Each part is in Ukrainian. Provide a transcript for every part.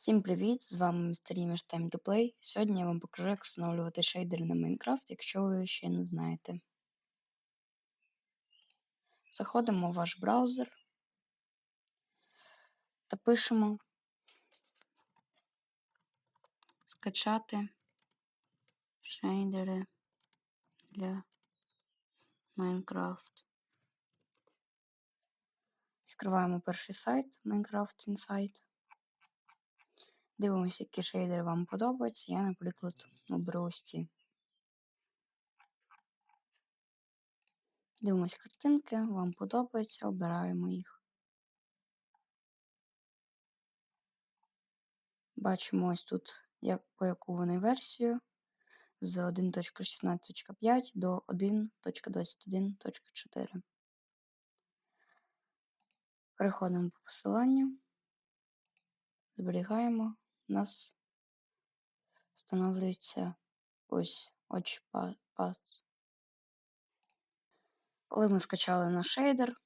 Всім привіт! З вами Містер Іміш Time to Play. Сьогодні я вам покажу, як встановлювати шейдери на Майнкрафт, якщо ви ще не знаєте. Заходимо в ваш браузер та пишемо скачати шейдери для Майнкрафт. Відкриваємо перший сайт Minecraft Insight. Дивимося, які шейдери вам подобаються. Я, наприклад, оберу ось ці. Дивимось картинки, вам подобається, обираємо їх. Бачимо ось тут, як, по яку вони версію з 1.16.5 до 1.21.4. Переходимо по посиланню, зберігаємо, у нас встановлюється ось Watch Pass. Коли ми скачали наш шейдер,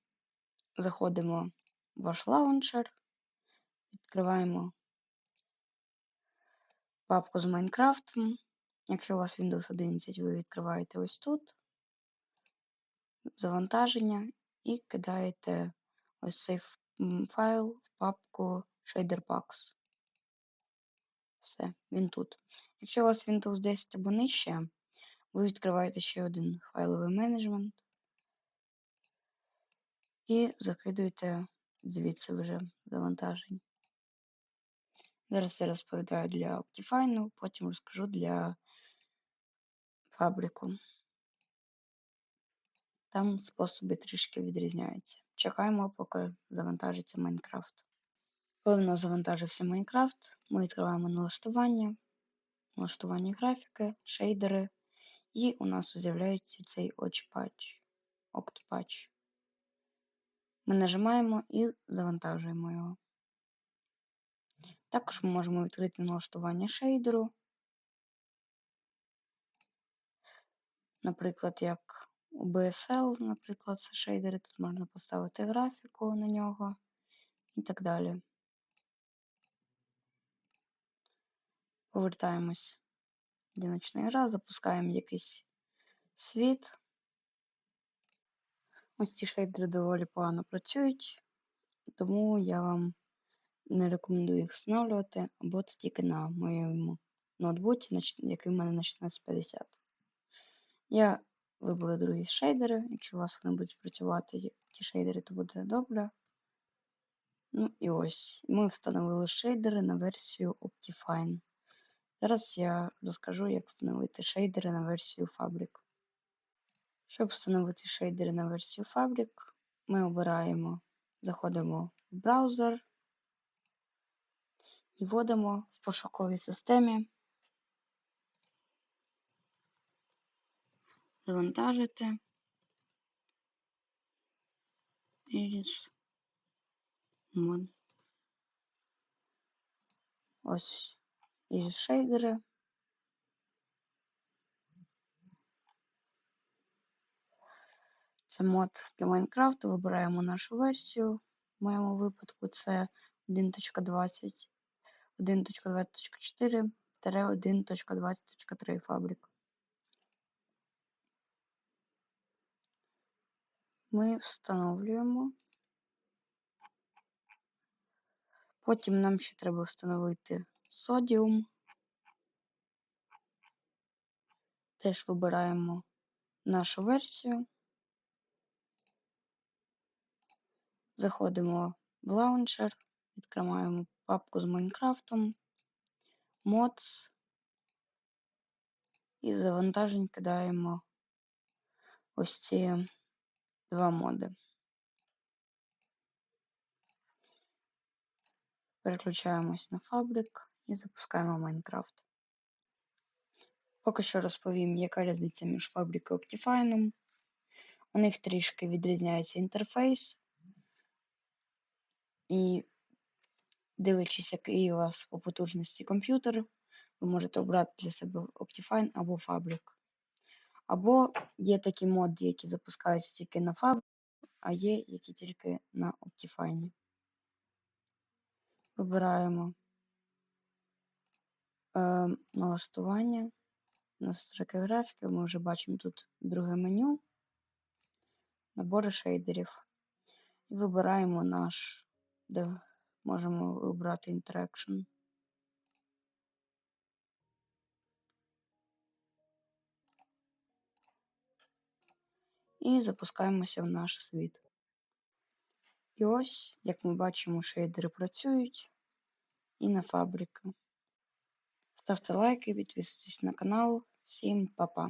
заходимо в ваш лаунчер, відкриваємо папку з Майнкрафтом. Якщо у вас Windows 11, ви відкриваєте ось тут завантаження і кидаєте ось цей файл в папку Shader Packs. Все, він тут. Якщо у вас Windows 10 або нижче, ви відкриваєте ще один файловий менеджмент і закидуєте звідси вже завантажень. Зараз я розповідаю для Optifine, потім розкажу для фабрику. Там способи трішки відрізняються. Чекаємо, поки завантажиться Майнкрафт. Коли в нас завантажився Майнкрафт, ми відкриваємо налаштування, налаштування графіки, шейдери, і у нас з'являється цей Octpatch. Octpatch. Ми нажимаємо і завантажуємо його. Також ми можемо відкрити налаштування шейдеру. Наприклад, як у BSL, наприклад, це шейдери, тут можна поставити графіку на нього і так далі. Повертаємось до ночної гра, запускаємо якийсь світ. Ось ці шейдери доволі погано працюють, тому я вам не рекомендую їх встановлювати, або це тільки на моєму ноутбуці, який в мене на 1650. Я виберу другі шейдери. Якщо у вас вони будуть працювати, ті шейдери, то буде добре. Ну і ось. Ми встановили шейдери на версію Optifine. Зараз я розкажу, як встановити шейдери на версію Fabric. Щоб встановити шейдери на версію Fabric, ми обираємо, заходимо в браузер і вводимо в пошуковій системі. Завантажити. Iris Mod. Ось Iris шейдери. Це мод для Майнкрафту. Вибираємо нашу версію. В моєму випадку це 1.20, 1.20.4 1.20.3 фабрик. Ми встановлюємо. Потім нам ще треба встановити содіум. Теж вибираємо нашу версію. Заходимо в лаунчер, відкриваємо папку з Майнкрафтом, Mods і завантажень кидаємо ось ці два моди. Переключаємось на фабрик і запускаємо Майнкрафт. Поки що розповім, яка різниця між фабрикою і Optifine. У них трішки відрізняється інтерфейс. І дивлячись, який у вас по потужності комп'ютер, ви можете обрати для себе Optifine або Fabric. Або є такі моди, які запускаються тільки на Fabric, а є які тільки на Optifine. Вибираємо е, налаштування, настройки графіки. Ми вже бачимо тут друге меню, набори шейдерів. Вибираємо наш, де можемо вибрати Interaction. І запускаємося в наш світ. І ось, як ми бачимо, шейдери працюють і на фабрика. Ставте лайки, підписуйтесь на канал. Всім па-па!